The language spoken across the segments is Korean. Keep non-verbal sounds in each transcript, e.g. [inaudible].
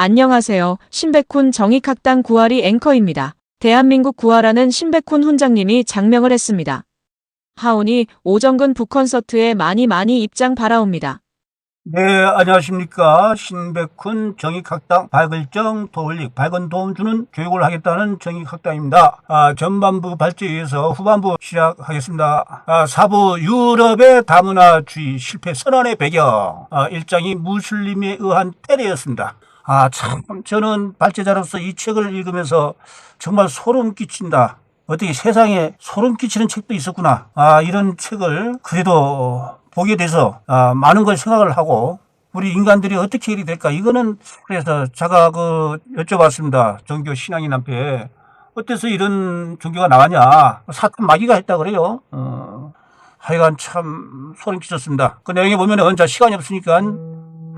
안녕하세요. 신백훈 정익학당 구할이 앵커입니다. 대한민국 구하라는 신백훈 훈장님이 장명을 했습니다. 하오니 오정근 북콘서트에 많이 많이 입장 바라옵니다. 네, 안녕하십니까. 신백훈 정익학당 발글정 도울릭 발건 도움 주는 교육을 하겠다는 정익학당입니다. 아, 전반부 발제에서 후반부 시작하겠습니다. 아, 사부 유럽의 다문화주의 실패 선언의 배경. 아, 일장이 무슬림에 의한 테러였습니다. 아, 참, 저는 발제자로서 이 책을 읽으면서 정말 소름 끼친다. 어떻게 세상에 소름 끼치는 책도 있었구나. 아, 이런 책을 그래도 보게 돼서 아, 많은 걸 생각을 하고 우리 인간들이 어떻게 일이 될까? 이거는 그래서 제가 그 여쭤봤습니다. 종교 신앙인 한테 어때서 이런 종교가 나왔냐? 사탄 마귀가 했다 그래요. 어, 하여간 참 소름 끼쳤습니다. 그 내용에 보면 언제 시간이 없으니까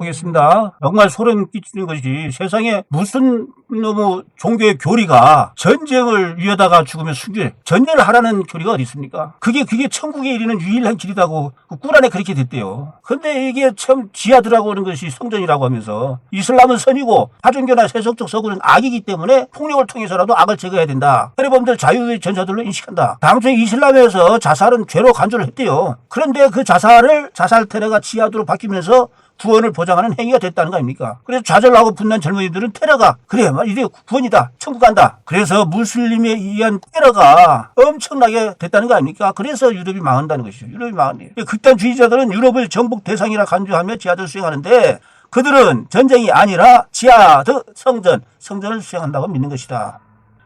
보겠습니다. 정말 소름 끼치는 것이지 세상에 무슨 너무 종교의 교리가 전쟁을 위하다가 죽으면 순교해 전쟁을 하라는 교리가 어디 있습니까? 그게 그게 천국에 이르는 유일한 길이라고 그 꿀안에 그렇게 됐대요. 근데 이게 참 지하드라고 하는 것이 성전이라고 하면서 이슬람은 선이고 파종교나 세속적 서구는 악이기 때문에 폭력을 통해서라도 악을 제거해야 된다. 테러범들 자유의 전사들로 인식한다. 당초에 이슬람에서 자살은 죄로 간주를 했대요. 그런데 그 자살을 자살 테러가 지하드로 바뀌면서 구원을 보장하는 행위가 됐다는 거 아닙니까? 그래서 좌절하고 분난 젊은이들은 테러가 그래 막 이게 구원이다 천국 간다 그래서 무슬림에 의한 테러가 엄청나게 됐다는 거 아닙니까? 그래서 유럽이 망한다는 것이죠 유럽이 망한대요 극단주의자들은 유럽을 정복 대상이라 간주하며 지하들 수행하는데 그들은 전쟁이 아니라 지하드 성전 성전을 수행한다고 믿는 것이다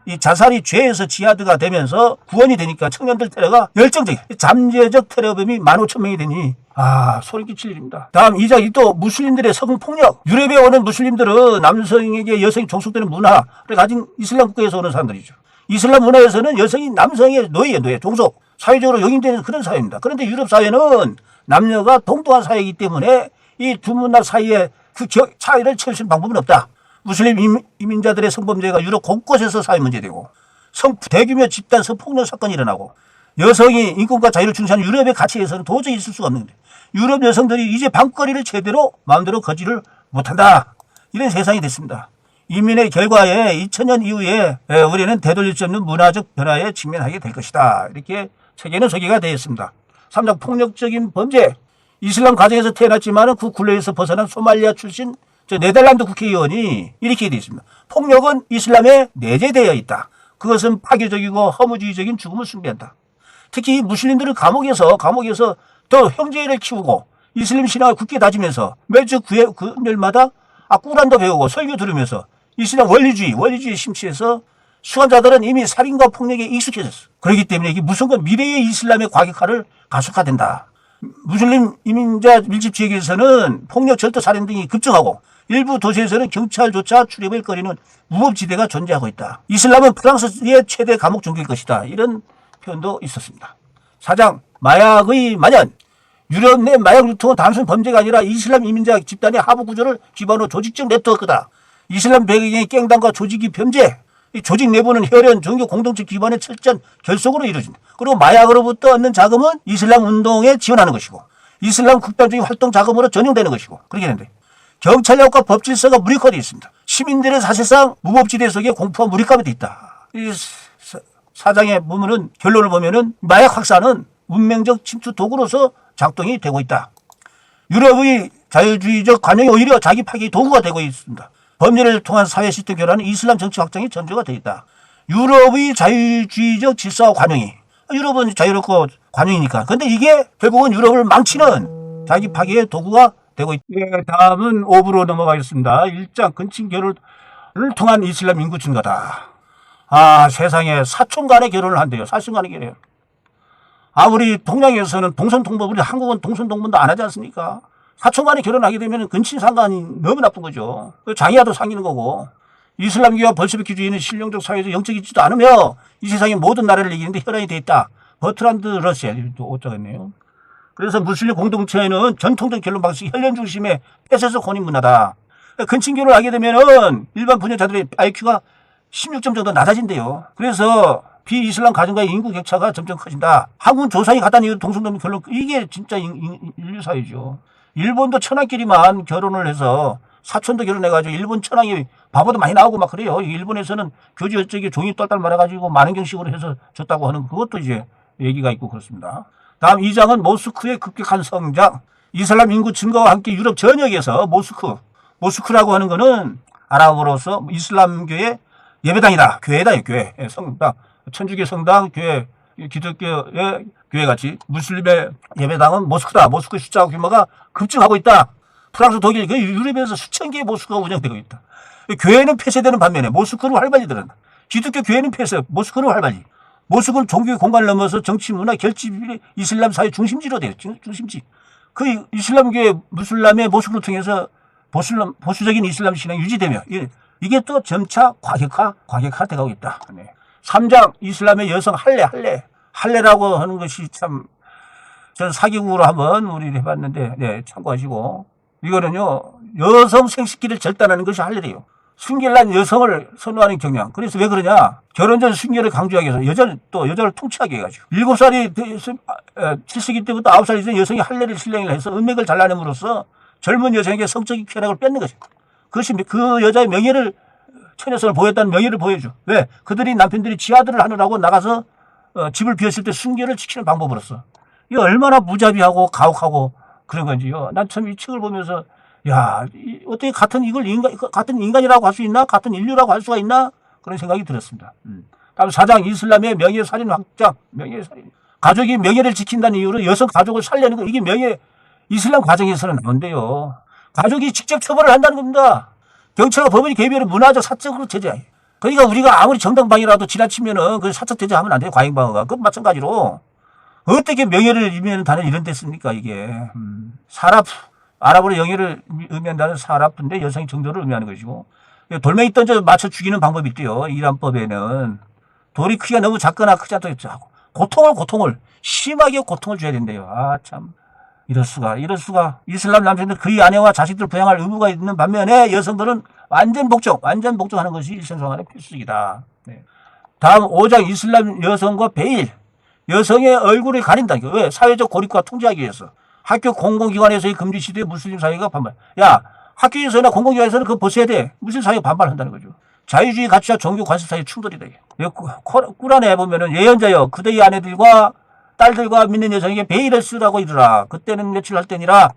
이 자살이 죄에서 지하드가 되면서 구원이 되니까 청년들 테러가 열정적인 잠재적 테러범이 15,000명이 되니 아 소름 끼칠 일입니다. 다음 이장이 또 무슬림들의 성폭력 폭력. 유럽에 오는 무슬림들은 남성에게 여성이 종속되는 문화를 가진 이슬람 국가에서 오는 사람들이죠. 이슬람 문화에서는 여성이 남성의 노예, 노예, 종속, 사회적으로 용인되는 그런 사회입니다. 그런데 유럽 사회는 남녀가 동등한 사회이기 때문에 이 두 문화 사이에 그 겨- 차이를 채울 수 있는 방법은 없다. 무슬림 이민- 이민자들의 성범죄가 유럽 곳곳에서 사회 문제되고 성 대규모 집단 성폭력 사건이 일어나고 여성이 인권과 자유를 중시하는 유럽의 가치에서는 도저히 있을 수가 없는데 유럽 여성들이 이제 밤거리를 제대로 마음대로 거지를 못한다. 이런 세상이 됐습니다. 이민의 결과에 2000년 이후에 에, 우리는 되돌릴 수 없는 문화적 변화에 직면하게 될 것이다. 이렇게 책에는 소개가 되어 있습니다. 삼장 폭력적인 범죄. 이슬람 가정에서 태어났지만 그 굴레에서 벗어난 소말리아 출신 저 네덜란드 국회의원이 이렇게 되어 있습니다. 폭력은 이슬람에 내재되어 있다. 그것은 파괴적이고 허무주의적인 죽음을 숭배한다. 특히 무슬림들은 감옥에서 감옥에서 더 형제를 키우고 이슬람 신앙을 굳게 다지면서 매주 구회 금요일마다 아 꾸란도 배우고 설교 들으면서 이슬람 원리주의 원리주의 심취해서 수감자들은 이미 살인과 폭력에 익숙해졌어. 그렇기 때문에 이게 무슨 미래의 이슬람의 과격화를 가속화된다. 무슬림 이민자 밀집 지역에서는 폭력 절도 살인 등이 급증하고 일부 도시에서는 경찰조차 출입을 꺼리는 무법지대가 존재하고 있다. 이슬람은 프랑스의 최대 감옥 종교일 것이다. 이런 표현도 있었습니다. 사장 마약의 만연 유럽 내 마약 유통은 단순 범죄가 아니라 이슬람 이민자 집단의 하부 구조를 기반으로 조직적 네트워크다. 이슬람 배경의 깽단과 조직이 범죄. 이 조직 내부는 혈연, 종교 공동체 기반의 철저한 결속으로 이루어진다. 그리고 마약으로부터 얻는 자금은 이슬람 운동에 지원하는 것이고 이슬람 극단주의 활동 자금으로 전용되는 것이고 그렇게 되는데 경찰력과 법 질서가 무력화되어 있습니다. 시민들은 사실상 무법지대 속에 공포와 무력감이 돼 있다. 이 사- 사장의 보면은 결론을 보면은 마약 확산은 운명적 침투 도구로서 작동이 되고 있다. 유럽의 자유주의적 관용이 오히려 자기 파괴의 도구가 되고 있습니다. 법률을 통한 사회 시스템 교란은 이슬람 정치 확장이 전조가 되어 있다. 유럽의 자유주의적 질서와 관용이 유럽은 자유롭고 관용이니까. 근데 이게 결국은 유럽을 망치는 자기 파괴의 도구가 되고 있다. 예, 다음은 5부로 넘어가겠습니다. 일장 근친 결혼을 통한 이슬람 인구 증가다. 아, 세상에 사촌 간의 결혼을 한대요. 사촌 간의 결혼. 아무리 동양에서는 동선 동법을 한국은 동선 동법도 안 하지 않습니까? 사촌 간에 결혼하게 되면 근친 상간이 너무 나쁜 거죠. 그 장애아도 상기는 거고 이슬람교와 벌스비키주의는 실용적 사회에서 영적이지도 않으며 이 세상의 모든 나라를 이기는데 혈안이 돼 있다. 버트란드 러시아 또 어쩌겠네요. 그래서 무슬림 공동체에는 전통적 결혼 방식이 혈연 중심의 폐쇄적 혼인 문화다. 근친 결혼을 하게 되면은 일반 부녀자들의 IQ가 16점 정도 낮아진대요. 그래서 비이슬람 가정과의 인구 격차가 점점 커진다. 한국 조상이 갖다 이유 동성동물 결론 이게 진짜 인류 사회죠. 일본도 천안끼리만 결혼을 해서 사촌도 결혼해가지고 일본 천황이 바보도 많이 나오고 막 그래요. 일본에서는 교주 어쩌기 종이 떨떨 말아가지고 많은 경식으로 해서 줬다고 하는 그것도 이제 얘기가 있고 그렇습니다. 다음 2장은 모스크의 급격한 성장. 이슬람 인구 증가와 함께 유럽 전역에서 모스크, 모스크라고 하는 거는 아랍어로서 이슬람교의 예배당이다. 교회다, 교회. 예, 성당. 천주교 성당, 교회, 기독교의 교회 같이 무슬림의 예배당은 모스크다. 모스크의 숫자 규모가 급증하고 있다. 프랑스, 독일, 그 유럽에서 수천 개의 모스크가 운영되고 있다. 교회는 폐쇄되는 반면에 모스크는 활발히 들어간다. 기독교 교회는 폐쇄, 모스크는 활발히. 모스크는 종교의 공간을 넘어서 정치, 문화, 결집이 이슬람 사회 중심지로 돼요. 중- 중심지. 그 이슬람교의 무슬람의 모습을 통해서 보슬람, 보수적인 이슬람 신앙이 유지되며 이- 이게 또 점차 과격화, 과격화돼가고 있다. 네. 3장 이슬람의 여성 할례, 할례. 할례라고 하는 것이 참, 전 사기국으로 한번 우리 해봤는데, 네, 참고하시고. 이거는요, 여성 생식기를 절단하는 것이 할례래요. 순결난 여성을 선호하는 경향. 그래서 왜 그러냐? 결혼 전 순결을 강조하기 위해서 여자를 또 여자를 통치하게 해가지고. 7살이 7세기 때부터 9살 이전 여성이 할례를 신령을 해서 은맥을 잘라냄으로써 젊은 여성에게 성적인 쾌락을 뺏는 것입니다. 그것이 그 여자의 명예를 처녀성을 보였다는 명예를 보여줘. 왜? 그들이 남편들이 지하들을 하느라고 나가서 어, 집을 비웠을 때 순결을 지키는 방법으로서. 이게 얼마나 무자비하고 가혹하고 그런 건지요. 난 참 이 책을 보면서 야, 이- 어떻게 같은 이걸 인간, 같은 인간이라고 할 수 있나? 같은 인류라고 할 수가 있나? 그런 생각이 들었습니다. 음. 다음 사장 이슬람의 명예살인 확장, 명예살인. 가족이 명예를 지킨다는 이유로 여성 가족을 살려는 거, 이게 명예, 이슬람 과정에서는 뭔데요? 가족이 직접 처벌을 한다는 겁니다. 경찰과 법원이 개입하는 문화적 사적으로 제재해. 그러니까 우리가 아무리 정당방위라도 지나치면은 그 사적 제재하면 안 돼요. 과잉방어가. 그것 마찬가지로. 어떻게 명예를 의미하는 이런 데 씁니까, 이게. 음. 사라프. 아랍어로 영예를 의미한다는 사라프인데 여성의 정도를 의미하는 것이고. 돌멩이 던져 맞춰 죽이는 방법이 있대요. 이란법에는. 돌이 크기가 너무 작거나 크지 않다. 고통을, 고통을. 심하게 고통을 줘야 된대요. 아, 참. 이럴 수가, 이럴 수가. 이슬람 남성들 그의 아내와 자식들 부양할 의무가 있는 반면에 여성들은 완전 복종, 완전 복종하는 것이 일생생활의 필수이다. 네. 다음 5장 이슬람 여성과 베일. 여성의 얼굴을 가린다. 왜? 사회적 고립과 통제하기 위해서. 학교 공공기관에서의 금지 시대에 무슬림 사회가 반발. 야, 학교에서나 공공기관에서는 그거 벗어야 돼. 무슬림 사회가 반발한다는 거죠. 자유주의 가치와 종교 관습 사이의 충돌이다. 이게. 여기 꾸- 코- 꿀안에 보면은 예언자여 그대의 아내들과 딸들과 믿는 여성에게 베일을 쓰라고 이르라. 그때는 며칠 할 때니라.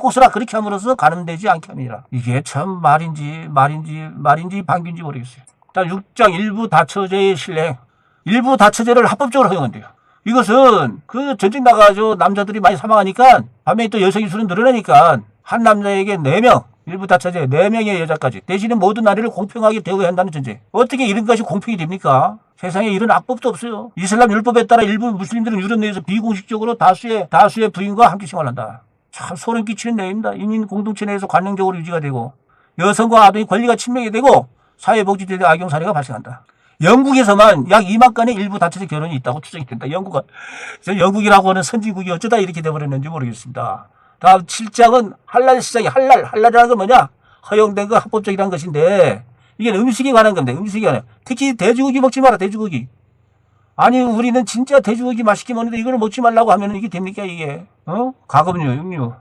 꼭 쓰라. 그렇게 함으로써 가늠되지 않게 함이라. 이게 참 말인지 말인지 말인지 방귀인지 모르겠어요. 일단 6장 일부 다처제의 실행. 일부 다처제를 합법적으로 허용한대요. 이것은 그 전쟁 나가지고 남자들이 많이 사망하니까 반면에 또 여성의 수는 늘어나니까 한 남자에게 4명 일부 다처제 4명의 여자까지 대신에 모든 나라를 공평하게 대우해야 한다는 전제. 어떻게 이런 것이 공평이 됩니까? 세상에 이런 악법도 없어요. 이슬람 율법에 따라 일부 무슬림들은 유럽 내에서 비공식적으로 다수의 다수의 부인과 함께 생활한다. 참 소름 끼치는 내용입니다. 인민 공동체 내에서 관능적으로 유지가 되고 여성과 아동의 권리가 침해가 되고 사회복지제도 악용 사례가 발생한다. 영국에서만 약 2만 건의 일부 다처제 결혼이 있다고 추정이 된다. 영국은. 영국이라고 하는 선진국이 어쩌다 이렇게 돼버렸는지 모르겠습니다. 다음 7장은 할랄 시장이 할랄. 할랄이라는 건 뭐냐? 허용된 거 합법적이라는 것인데 이게 음식에 관한 건데 음식에 관한 특히 돼지고기 먹지 마라 돼지고기. 아니 우리는 진짜 돼지고기 맛있게 먹는데 이걸 먹지 말라고 하면 이게 됩니까 이게? 어? 가금류, 육류.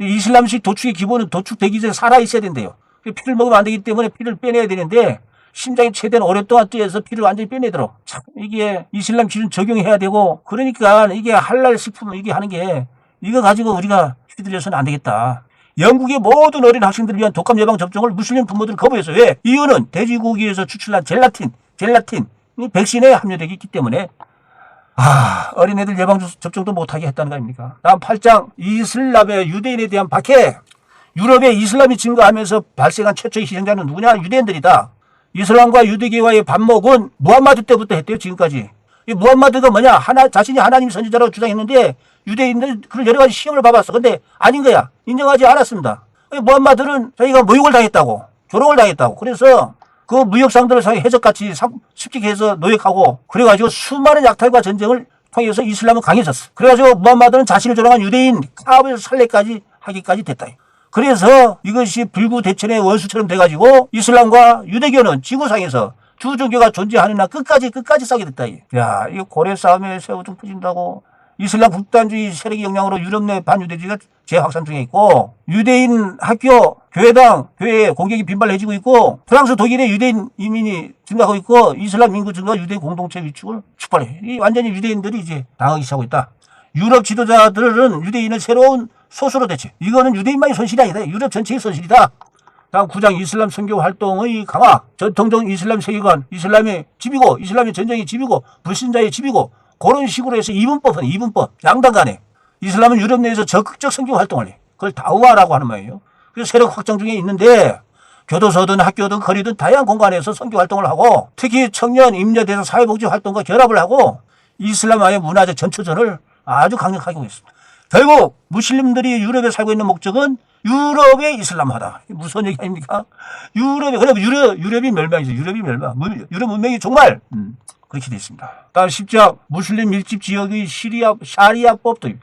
이 이슬람식 도축의 기본은 도축되기 전에 살아 있어야 된대요. 피를 먹으면 안 되기 때문에 피를 빼내야 되는데 심장이 최대한 오랫동안 뛰어서 피를 완전히 빼내도록 참 이게 이슬람 기준 적용해야 되고 그러니까 이게 할랄 식품 이게 하는 게 이거 가지고 우리가 휘둘려서는 안 되겠다. 영국의 모든 어린 학생들을 위한 독감 예방 접종을 무슬림 부모들은 거부했어요. 왜? 이유는 돼지고기에서 추출한 젤라틴, 젤라틴 이 백신에 함유되어 있기 때문에 아, 어린애들 예방 접종도 못하게 했다는 거 아닙니까? 다음 8장 이슬람의 유대인에 대한 박해. 유럽에 이슬람이 증가하면서 발생한 최초의 희생자는 누구냐? 유대인들이다. 이슬람과 유대교와의 반목은 무함마드 때부터 했대요, 지금까지. 이 무함마드가 뭐냐? 하나, 자신이 하나님 선지자라고 주장했는데 유대인들 그런 여러 가지 시험을 봐봤어. 근데 아닌 거야. 인정하지 않았습니다. 이 무함마드는 자기가 모욕을 당했다고, 조롱을 당했다고. 그래서 그 무역상들을 해적같이 습직해서 노역하고 그래가지고 수많은 약탈과 전쟁을 통해서 이슬람은 강해졌어. 그래가지고 무함마드는 자신을 조롱한 유대인 카압을 살레까지 하기까지 됐다. 그래서 이것이 불구대천의 원수처럼 돼가지고 이슬람과 유대교는 지구상에서 두 종교가 존재하는 날 끝까지 끝까지 싸게 됐다. 야, 이거 고래 싸움에 새우 등 퍼진다고 이슬람 극단주의 세력의 영향으로 유럽 내 반유대주의가 재확산 중에 있고 유대인 학교, 교회당, 교회 공격이 빈발해지고 있고 프랑스, 독일의 유대인 이민이 증가하고 있고 이슬람 인구 증가, 유대인 공동체 위축을 촉발해. 이 완전히 유대인들이 이제 당하기 시작하고 있다. 유럽 지도자들은 유대인을 새로운 소수로 대체. 이거는 유대인만의 손실이 아니다. 유럽 전체의 손실이다. 다음 9장 이슬람 선교 활동의 강화. 전통적 이슬람 세계관, 이슬람의 집이고, 이슬람의 전쟁의 집이고, 불신자의 집이고, 그런 식으로 해서 이분법은 이분법, 양당 간에. 이슬람은 유럽 내에서 적극적 선교 활동을 해. 그걸 다우아라고 하는 말이에요. 그래서 세력 확장 중에 있는데, 교도소든 학교든 거리든 다양한 공간에서 선교 활동을 하고, 특히 청년, 임여대사 사회복지 활동과 결합을 하고, 이슬람화의 문화적 전초전을 아주 강력하게 하고 있습니다. 결국 무슬림들이 유럽에 살고 있는 목적은 유럽의 이슬람화다. 무슨 얘기 아닙니까? 유럽이 그럼 유럽 유럽이 멸망이죠. 유럽이 멸망. 문- 유럽 문명이 종말 음, 그렇게 돼 있습니다. 다음 10장 무슬림 밀집 지역의 시리아 샤리아법도 있-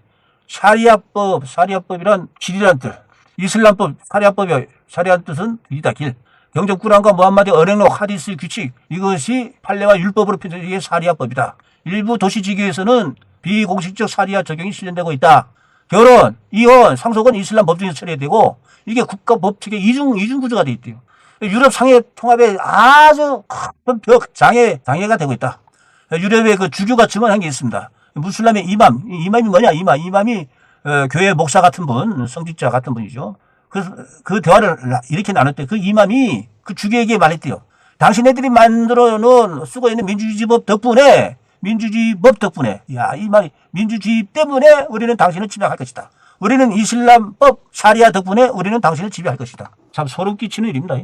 샤리아법 샤리아법이란 길이란 뜻. 이슬람법 샤리아법이 샤리아 뜻은 길이다 길. 경적 구란과 무함마드 언행록 하디스 규칙 이것이 판례와 율법으로 표현된 이게 샤리아법이다. 일부 도시 지교에서는 비공식적 샤리아 적용이 실현되고 있다. 결혼, 이혼, 상속은 이슬람 법 중에서 처리해야 되고 이게 국가 법칙의 이중 이중 구조가 돼 있대요. 유럽 상해 통합에 아주 큰 벽, 장애, 장애가 되고 있다. 유럽의 그 주교가 증언한 게 있습니다. 무슬람의 이맘, 이 이맘이 뭐냐? 이맘, 이맘이 어, 교회 목사 같은 분, 성직자 같은 분이죠. 그래서 그 대화를 이렇게 나눴대. 그 이맘이 그 주교에게 말했대요. 당신네들이 만들어 놓은 쓰고 있는 민주주의법 덕분에 민주주의법 덕분에 야 이 말이 민주주의 때문에 우리는 당신을 지배할 것이다. 우리는 이슬람법 샤리아 덕분에 우리는 당신을 지배할 것이다. 참 소름 끼치는 일입니다.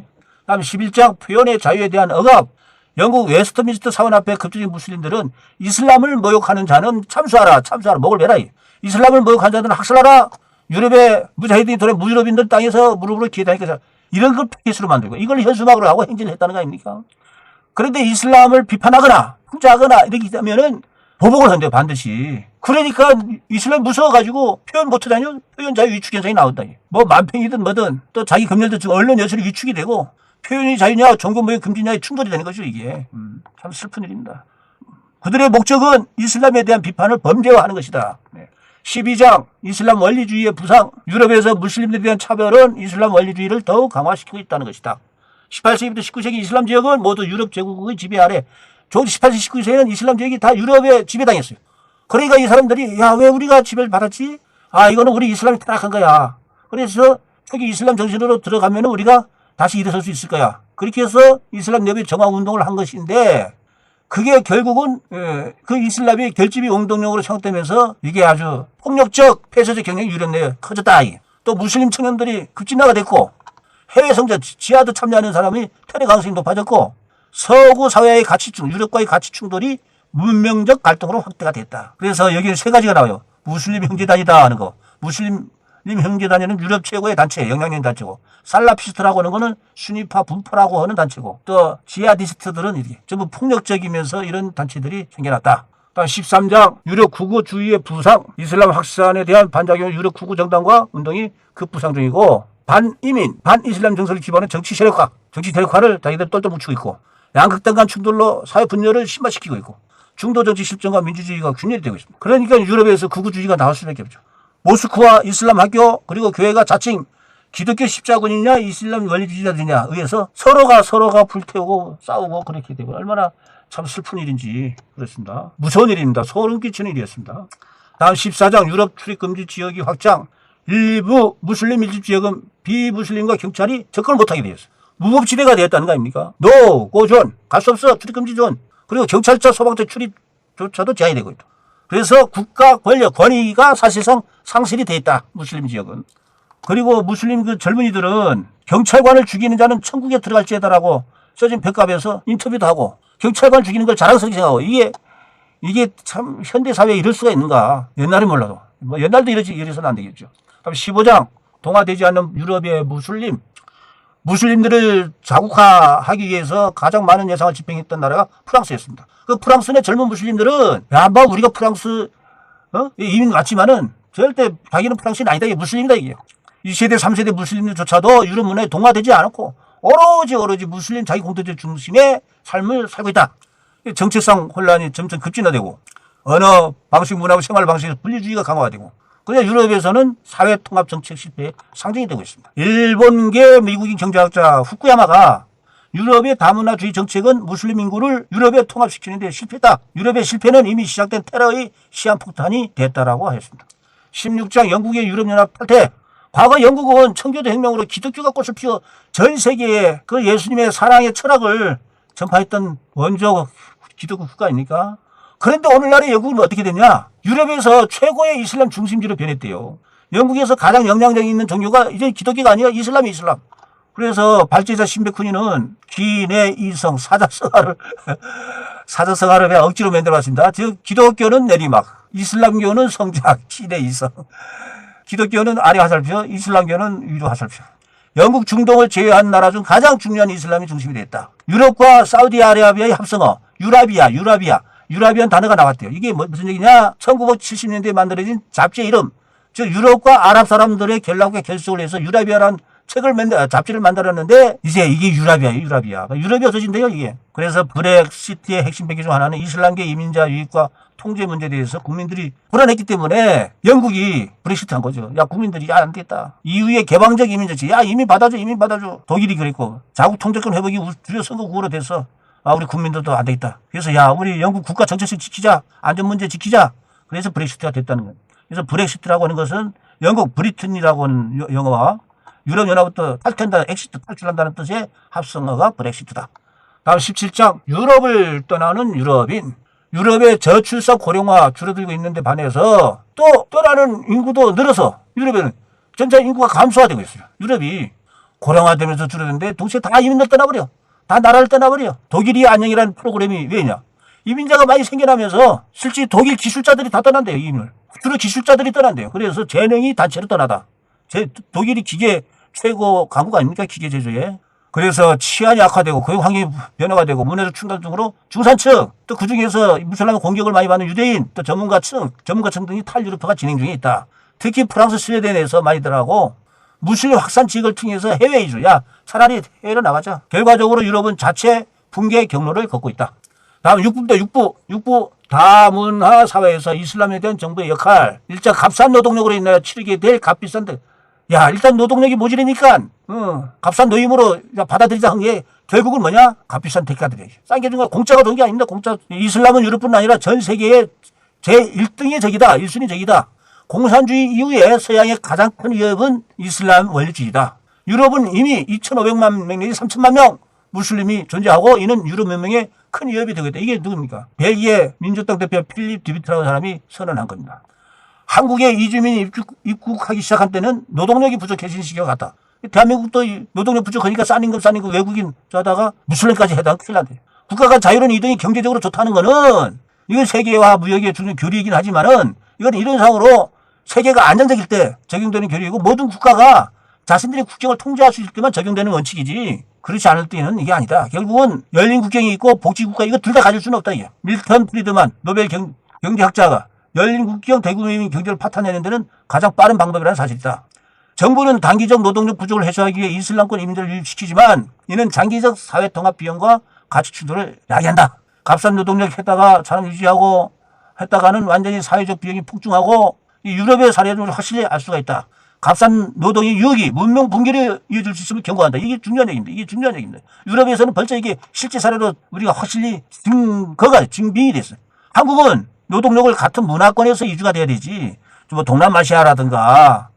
다음 11장 표현의 자유에 대한 억압. 영국 웨스트민스터 사원 앞에 급진인 무슬림들은 이슬람을 모욕하는 자는 참수하라, 참수하라, 목을 매라. 이슬람을 모욕하는 자들은 학살하라. 유럽의 무자히딘 돌의 무유럽인들 땅에서 무릎으로 기다니까 이런 걸 패키스로 만들고 이걸 현수막으로 하고 행진을 했다는 거 아닙니까? 그런데 이슬람을 비판하거나 후자하거나 이렇게 되면은 보복을 한대요 반드시. 그러니까 이슬람 무서워가지고 표현 못하다니 표현 자유 위축 현상이 나온다. 뭐 만평이든 뭐든 또 자기 검열도 지금 언론 여설이 위축이 되고 표현이 자유냐 종교모의 금지냐의 충돌이 되는 거죠 이게. 음, 참 슬픈 일입니다. 그들의 목적은 이슬람에 대한 비판을 범죄화하는 것이다. 네. 12장 이슬람 원리주의의 부상 유럽에서 무슬림들에 대한 차별은 이슬람 원리주의를 더욱 강화시키고 있다는 것이다. 18세기부터 19세기 이슬람 지역은 모두 유럽 제국의 지배 아래 조 18세기 19세기는 이슬람 지역이 다 유럽에 지배당했어요. 그러니까 이 사람들이 야 왜 우리가 지배를 받았지? 아 이거는 우리 이슬람이 타락한 거야. 그래서 초기 이슬람 정신으로 들어가면 우리가 다시 일어설 수 있을 거야. 그렇게 해서 이슬람 여비 정화 운동을 한 것인데 그게 결국은 예, 그 이슬람이 결집이 운동력으로 창되면서 이게 아주 폭력적 폐쇄적 경향이 내에 커졌다. 또 무슬림 청년들이 급진화가 됐고 해외 성자 지하드 참여하는 사람이 테러 가능성이 높아졌고 서구 사회의 가치충 유럽과의 가치 충돌이 문명적 갈등으로 확대가 됐다. 그래서 여기 세 가지가 나와요. 무슬림 형제단이다 하는 거. 무슬림 형제단에는 유럽 최고의 단체, 영향력 단체고, 살라피스트라고 하는 거는 순위파 분파라고 하는 단체고, 또 지하디스트들은 이렇게 전부 폭력적이면서 이런 단체들이 생겨났다. 다음 13장 유럽 구구 주의의 부상, 이슬람 확산에 대한 반작용 유럽 구구 정당과 운동이 급부상 중이고, 반이민, 반이슬람 정서를 기반한 정치 세력화, 정치 세력화를 자기들 똘똘 뭉치고 있고, 양극단 간 충돌로 사회 분열을 심화시키고 있고, 중도 정치 실정과 민주주의가 균열이 되고 있습니다. 그러니까 유럽에서 구구주의가 나올 수밖에 없죠. 모스크와 이슬람 학교 그리고 교회가 자칭 기독교 십자군이냐 이슬람 원리주의자들이냐 의해서 서로가 서로가 불태우고 싸우고 그렇게 되고 얼마나 참 슬픈 일인지 그렇습니다. 무서운 일입니다. 소름 끼치는 일이었습니다. 다음 14장 유럽 출입 금지 지역이 확장 일부 무슬림 밀집 지역은 비무슬림과 경찰이 접근을 못하게 되었어요. 무법지대가 되었다는 거 아닙니까? 노, 고존, 갈 수 없어, 출입금지 존. 그리고 경찰차, 소방차 출입조차도 제한이 되고 있다. 그래서 국가 권력, 권위가 사실상 상실이 돼 있다. 무슬림 지역은. 그리고 무슬림 그 젊은이들은 경찰관을 죽이는 자는 천국에 들어갈지어다라고 써진 벽갑에서 인터뷰도 하고 경찰관 죽이는 걸 자랑스럽게 생각하고 이게 이게 참 현대 사회에 이럴 수가 있는가? 옛날에 몰라도 뭐 옛날도 이러지 이래서는 안 되겠죠. 그럼 15장 동화되지 않는 유럽의 무슬림 무슬림들을 자국화하기 위해서 가장 많은 예상을 집행했던 나라가 프랑스였습니다. 그 프랑스 내 젊은 무슬림들은 야, 뭐 우리가 프랑스 어? 이민 왔지만은 절대 자기는 프랑스인 아니다. 이게 무슬림이다 이게. 2세대, 3세대 무슬림들조차도 유럽 문화에 동화되지 않았고 오로지 오로지 무슬림 자기 공동체 중심의 삶을 살고 있다. 정체성 혼란이 점점 급진화되고 언어 방식, 문화고 생활 방식에서 분리주의가 강화가 되고 그래서 유럽에서는 사회 통합 정책 실패의 상징이 되고 있습니다. 일본계 미국인 경제학자 후쿠야마가 유럽의 다문화주의 정책은 무슬림 인구를 유럽에 통합시키는 데 실패했다. 유럽의 실패는 이미 시작된 테러의 시한폭탄이 됐다라고 하였습니다. 16장 영국의 유럽연합 탈퇴. 과거 영국은 청교도 혁명으로 기독교가 꽃을 피워 전 세계에 그 예수님의 사랑의 철학을 전파했던 원조 기독교 국가입니까? 그런데 오늘날의 영국은 어떻게 됐냐? 유럽에서 최고의 이슬람 중심지로 변했대요. 영국에서 가장 영향력 있는 종교가 이제 기독교가 아니라 이슬람이 이슬람. 그래서 발제자 신백훈이는 기내 이성 사자성어를 [laughs] 사자성어를 그냥 억지로 만들어봤습니다. 즉 기독교는 내리막, 이슬람교는 성장, 기내 이성. 기독교는 아래 화살표, 이슬람교는 위로 화살표. 영국 중동을 제외한 나라 중 가장 중요한 이슬람이 중심이 됐다. 유럽과 사우디아라비아의 합성어, 유라비아, 유라비아, 유라비안 단어가 나왔대요. 이게 뭐- 무슨 얘기냐? 1970년대에 만들어진 잡지의 이름. 즉 유럽과 아랍 사람들의 결락과 결속을 해서 유라비아라는 책을 만들, 아, 잡지를 만들었는데 이제 이게 유라비아예요, 유라비아. 유럽이 없어진대요, 이게. 그래서 브렉시트의 핵심 배경 중 하나는 이슬람계 이민자 유입과 통제 문제에 대해서 국민들이 불안했기 때문에 영국이 브렉시트 한 거죠. 야, 국민들이 야, 안 되겠다. EU의 개방적 이민자지. 야, 이민 받아줘, 이민 받아줘. 독일이 그랬고. 자국 통제권 회복이 우- 주요 선거 구호로 돼서 아, 우리 국민들도 안 되겠다. 그래서 야, 우리 영국 국가 정체성 지키자. 안전 문제 지키자. 그래서 브렉시트가 됐다는 거예요. 그래서 브렉시트라고 하는 것은 영국 브리튼이라고 하는 여- 영어와 유럽연합부터 탈퇴한다, 엑시트 탈출한다는 뜻의 합성어가 브렉시트다. 다음 17장 유럽을 떠나는 유럽인 유럽의 저출산 고령화 줄어들고 있는데 반해서 또 떠나는 인구도 늘어서 유럽에는 전체 인구가 감소화되고 있어요. 유럽이 고령화되면서 줄어드는데 동시에 다 이민들 떠나버려. 다 나라를 떠나버려. 독일이 안녕이라는 프로그램이 왜냐? 이민자가 많이 생겨나면서 실제 독일 기술자들이 다 떠난대요, 이민을. 주로 기술자들이 떠난대요. 그래서 재능이 단체로 떠나다. 제, 독일이 기계 최고 강국 아닙니까? 기계 제조에. 그래서 치안이 악화되고 그 환경이 변화가 되고 문화적 충돌 등으로 중산층 또 그중에서 무슬람 공격을 많이 받는 유대인 또 전문가층 전문가층 등이 탈유럽화가 진행 중에 있다. 특히 프랑스 스웨덴에서 많이들하고 무슬림 확산 지역을 통해서 해외 이주 야 차라리 해외로 나가자. 결과적으로 유럽은 자체 붕괴 경로를 걷고 있다. 다음 6부입니다. 6부. 6부 다문화 사회에서 이슬람에 대한 정부의 역할. 일자 값싼 노동력으로 인하여 치르게 될 값비싼 데. 야 일단 노동력이 모자라니까 어, 값싼 노임으로 받아들이자 한 게 결국은 뭐냐? 값비싼 대가들이. 싼게 중에 공짜가 돈게 아닙니다. 공짜. 이슬람은 유럽뿐 아니라 전 세계의 제 1등의 적이다. 1순위 적이다. 공산주의 이후에 서양의 가장 큰 위협은 이슬람 원리주의다. 유럽은 이미 2,500만 명 내지 3천만 명 무슬림이 존재하고 이는 유럽 문명의 큰 위협이 되고 있다. 이게 누굽니까? 벨기에 민주당 대표 필립 디비트라는 사람이 선언한 겁니다. 한국에 이주민이 입국, 입국하기 시작한 때는 노동력이 부족해진 시기와 같다. 대한민국도 이 노동력 부족하니까 싼 임금 싼 임금 외국인 저다가 무슬림까지 해당 큰일 난대. 국가가 자유로운 이동이 경제적으로 좋다는 거는 이건 세계와 무역의 중요한 교류이긴 하지만은 이건 이런 상으로 세계가 안정적일 때 적용되는 교류이고 모든 국가가 자신들의 국경을 통제할 수 있을 때만 적용되는 원칙이지 그렇지 않을 때는 이게 아니다. 결국은 열린 국경이 있고 복지국가 이거 둘 다 가질 수는 없다 이게. 밀턴 프리드만 노벨 경, 경제학자가 열린 국경 대국민 경제를 파탄내는 데는 가장 빠른 방법이라는 사실이다. 정부는 단기적 노동력 부족을 해소하기 위해 이슬람권 이민자를 유입시키지만 이는 장기적 사회 통합 비용과 가치 충돌을 야기한다. 값싼 노동력 했다가 사람 유지하고 했다가는 완전히 사회적 비용이 폭증하고 이 유럽의 사례를 확실히 알 수가 있다. 값싼 노동의 유혹이 문명 붕괴를 이어질 수 있음을 경고한다. 이게 중요한 얘기입니다. 이게 중요한 얘기입니다. 유럽에서는 벌써 이게 실제 사례로 우리가 확실히 증거가 증빙이 됐어요. 한국은 노동력을 같은 문화권에서 이주가 돼야 되지. 뭐 동남아시아라든가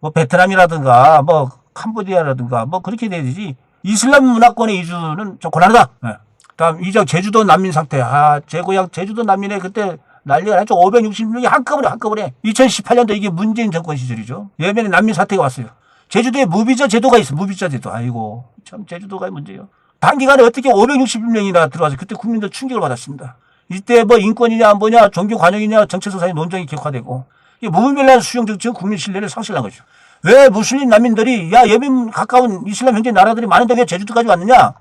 뭐 베트남이라든가 뭐 캄보디아라든가 뭐 그렇게 돼야 되지. 이슬람 문화권의 이주는 좀 곤란하다. 예. 다음 이적 제주도 난민 상태. 아, 제 고향 제주도 난민에 그때 난리가 났죠. 560명이 한꺼번에 한꺼번에 2018년도 이게 문재인 정권 시절이죠. 예멘에 난민 사태가 왔어요. 제주도에 무비자 제도가 있어. 무비자 제도. 아이고 참 제주도가 문제예요. 단기간에 어떻게 560명이나 들어와서 그때 국민들 충격을 받았습니다. 이때 뭐 인권이냐 안 보냐 종교 관용이냐 정체성 사이 논쟁이 격화되고 이 무분별한 수용 정책은 국민 신뢰를 상실한 거죠. 왜 무슬림 난민들이 야 예멘 가까운 이슬람 형제 나라들이 많은데 왜 제주도까지 왔느냐?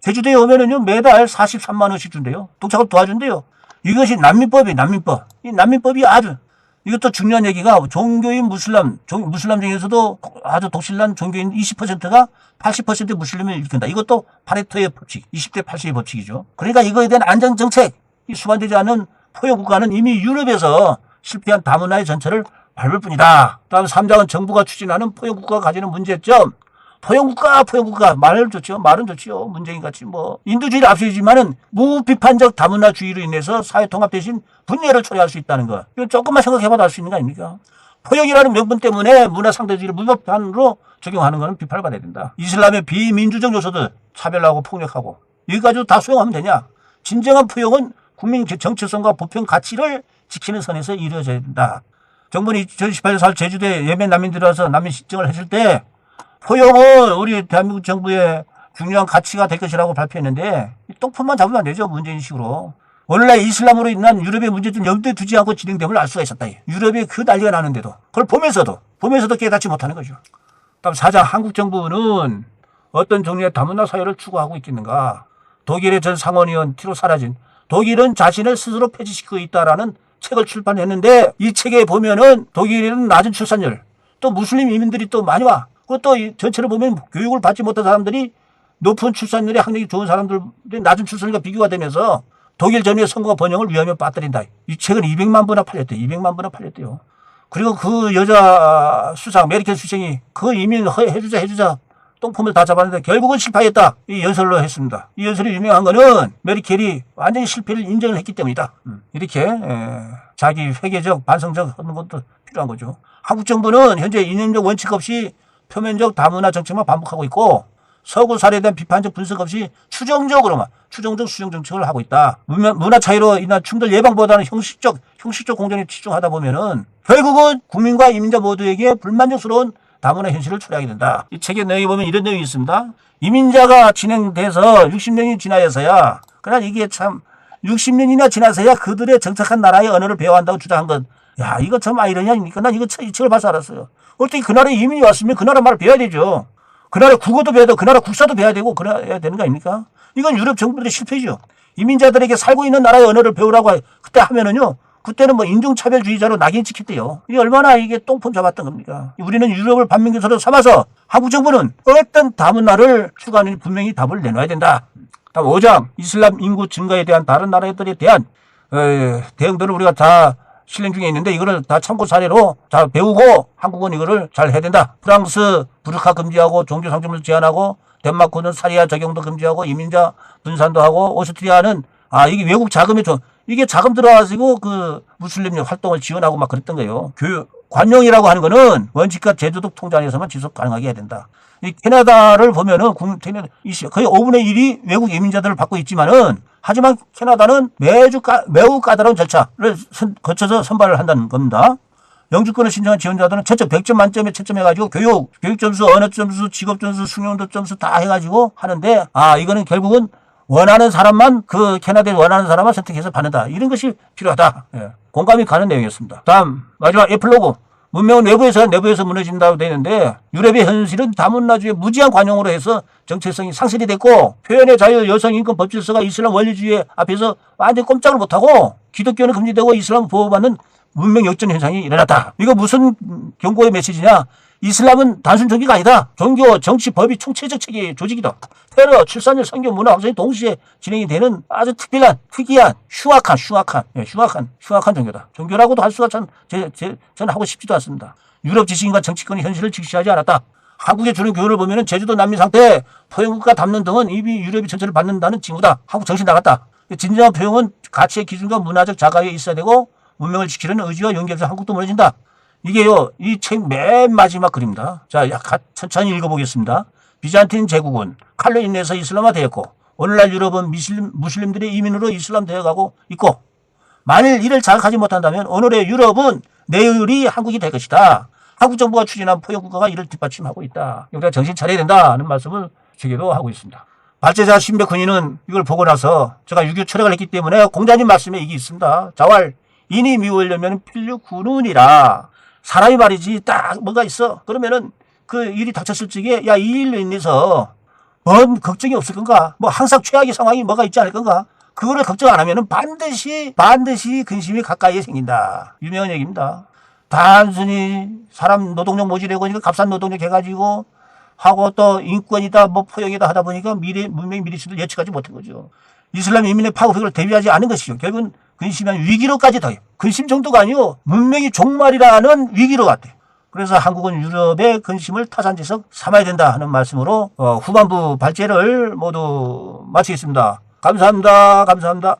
제주도에 오면은요 매달 43만 원씩 준대요. 독착을 도와준대요. 이것이 난민법이 난민법. 이 난민법이 아주 이것도 중요한 얘기가 종교인 무슬람 종, 무슬람 중에서도 아주 독실한 종교인 20%가 80% 무슬림을 일으킨다. 이것도 파레토의 법칙, 20대 80의 법칙이죠. 그러니까 이거에 대한 안전 정책, 이 수반되지 않은 포용 국가는 이미 유럽에서 실패한 다문화의 전철을 밟을 뿐이다. 다음 3장은 정부가 추진하는 포용 국가가 가지는 문제점. 포용 국가, 포용 국가 말은 좋죠. 말은 좋지요. 문재인 같이 뭐 인도주의를 앞세우지만은 무비판적 다문화주의로 인해서 사회 통합 대신 분열을 초래할 수 있다는 거. 이거 조금만 생각해봐도 알 수 있는 거 아닙니까? 포용이라는 명분 때문에 문화 상대주의를 무법한으로 적용하는 것은 비판을 받아야 된다. 이슬람의 비민주적 요소들 차별하고 폭력하고 가지고 다 수용하면 되냐? 진정한 포용은 국민 정체성과 보편 가치를 지키는 선에서 이루어져야 된다. 정부는 2018년 4월 제주도에 예멘 난민들이 와서 난민 신청을 했을 때 포용은 우리 대한민국 정부의 중요한 가치가 될 것이라고 발표했는데 이 똥폰만 잡으면 안 되죠. 문재인식으로. 원래 이슬람으로 인한 유럽의 문제점 염두에 두지 않고 진행됨을 알 수가 있었다. 유럽에 그 난리가 나는데도 그걸 보면서도 보면서도 깨닫지 못하는 거죠. 다음 사장 한국 정부는 어떤 종류의 다문화 사회를 추구하고 있겠는가? 독일의 전 상원의원 티로 사라진 독일은 자신을 스스로 폐지시키고 있다라는 책을 출판했는데 이 책에 보면은 독일은 낮은 출산율 또 무슬림 이민들이 또 많이 와. 그것도 이 전체를 보면 교육을 받지 못한 사람들이 높은 출산율에 학력이 좋은 사람들이 낮은 출산율과 비교가 되면서 독일 전후의 선거가 번영을 위험에 빠뜨린다. 이 책은 200만 부나 팔렸대요. 200만 부나 팔렸대요. 그리고 그 여자 수상, 메르켈 수상이 그 이민 허- 해주자 해주자 똥폼을 다 잡았는데 결국은 실패했다. 이 연설로 했습니다. 이 연설이 유명한 거는 메르켈이 완전히 실패를 인정을 했기 때문이다. 음, 이렇게 에, 자기 회계적, 반성적 하는 것도 필요한 거죠. 한국 정부는 현재 이념적 원칙 없이 표면적 다문화 정책만 반복하고 있고 서구 사례에 대한 비판적 분석 없이 추정적으로만 추정적 수정 정책을 하고 있다. 문화, 차이로 인한 충돌 예방보다는 형식적 형식적 공정에 집중하다 보면은 결국은 국민과 이민자 모두에게 불만족스러운 다문화 현실을 초래하게 된다. 이 책의 내용에 보면 이런 내용이 있습니다. 이민자가 진행돼서 60년이 지나서야 그러나 이게 참 60년이나 지나서야 그들의 정착한 나라의 언어를 배워야 한다고 주장한 것. 야, 이거 참 아이러니 아닙니까? 난 이거 이 책을 봐서 알았어요. 어떻게 그 나라에 이민이 왔으면 그 나라 말을 배워야 되죠. 그 나라 국어도 배워야 되고 그 나라 국사도 배워야 되고 그래야 되는 거 아닙니까? 이건 유럽 정부들의 실패죠. 이민자들에게 살고 있는 나라의 언어를 배우라고 그때 하면은요. 그때는 뭐 인종차별주의자로 낙인 찍혔대요. 이게 얼마나 이게 똥폼 잡았던 겁니까? 우리는 유럽을 반민교사로 삼아서 한국 정부는 어떤 다문화를 추구하는 분명히 답을 내놔야 된다. 다음 5장 이슬람 인구 증가에 대한 다른 나라들에 대한 어, 대응들을 우리가 다 실행 중에 있는데 이거를 다 참고 사례로 잘 배우고 한국은 이거를 잘 해야 된다. 프랑스 부르카 금지하고 종교 상점을 제한하고 덴마크는 사리아 적용도 금지하고 이민자 분산도 하고 오스트리아는 아 이게 외국 자금이 좀 이게 자금 들어가지고 그 무슬림 활동을 지원하고 막 그랬던 거예요. 교육 관용이라고 하는 거는 원칙과 제도적 통제 안에서만 지속 가능하게 해야 된다. 이 캐나다를 보면은 국- 캐나다 이 시- 거의 5분의 1이 외국 이민자들을 받고 있지만은 하지만 캐나다는 매주 까- 매우 까다로운 절차를 선- 거쳐서 선발을 한다는 겁니다. 영주권을 신청한 지원자들은 최초 100점 만점에 채점해가지고 교육, 교육 점수, 언어 점수, 직업 점수, 숙련도 점수 다 해가지고 하는데 아 이거는 결국은 원하는 사람만 그 캐나다에 원하는 사람만 선택해서 받는다. 이런 것이 필요하다. 예. 공감이 가는 내용이었습니다. 다음 마지막 에플로그. 문명은 외부에서 내부에서 무너진다고 되는데 유럽의 현실은 다문화주의 무지한 관용으로 해서 정체성이 상실이 됐고 표현의 자유, 여성 인권 법질서가 이슬람 원리주의 앞에서 완전 꼼짝을 못하고 기독교는 금지되고 이슬람 보호받는 문명 역전 현상이 일어났다. 이거 무슨 경고의 메시지냐? 이슬람은 단순 종교가 아니다. 종교, 정치, 법이 총체적 체계 조직이다. 테러, 출산율, 성교, 문화, 왕성이 동시에 진행이 되는 아주 특별한, 특이한, 흉악한, 흉악한, 예, 흉악한, 흉악한 종교다. 종교라고도 할 수가 참, 제, 제, 저는 하고 싶지도 않습니다. 유럽 지식인과 정치권이 현실을 직시하지 않았다. 한국에 주는 교훈을 보면은 제주도 난민 상태, 포용국가 담는 등은 이미 유럽이 전체를 받는다는 징후다. 한국 정신 나갔다. 진정한 포용은 가치의 기준과 문화적 자각에 있어야 되고 문명을 지키려는 의지와 연결해서 한국도 무너진다. 이게요, 이 책 맨 마지막 글입니다. 자, 약 가- 천천히 읽어보겠습니다. 비잔틴 제국은 칼로 인해서 이슬람화 되었고, 오늘날 유럽은 미슬림, 무슬림들의 이민으로 이슬람 되어가고 있고, 만일 이를 자각하지 못한다면 오늘의 유럽은 내일이 한국이 될 것이다. 한국 정부가 추진한 포용국가가 이를 뒷받침하고 있다. 우리가 정신 차려야 된다는 말씀을 제게도 하고 있습니다. 발제자 신백훈이는 이걸 보고 나서 제가 유교 철학을 했기 때문에 공자님 말씀에 이게 있습니다. 자왈 인이 미우려면 필류 군운이라 사람이 말이지 딱 뭔가 있어. 그러면은 그 일이 닥쳤을 적에 야 이 일로 인해서 뭔 걱정이 없을 건가? 뭐 항상 최악의 상황이 뭐가 있지 않을 건가? 그거를 걱정 안 하면은 반드시 반드시 근심이 가까이에 생긴다. 유명한 얘기입니다. 단순히 사람 노동력 모집하고 이거 값싼 노동력 해가지고 하고 또 인권이다 뭐 포용이다 하다 보니까 미래 문명의 미래시를 예측하지 못한 거죠. 이슬람 이민의 파급력을 대비하지 않은 것이죠. 결국은 근심한 위기로까지 더요. 근심 정도가 아니고 문명이 종말이라는 위기로 갔대요. 그래서 한국은 유럽의 근심을 타산지석 삼아야 된다 하는 말씀으로 어, 후반부 발제를 모두 마치겠습니다. 감사합니다. 감사합니다.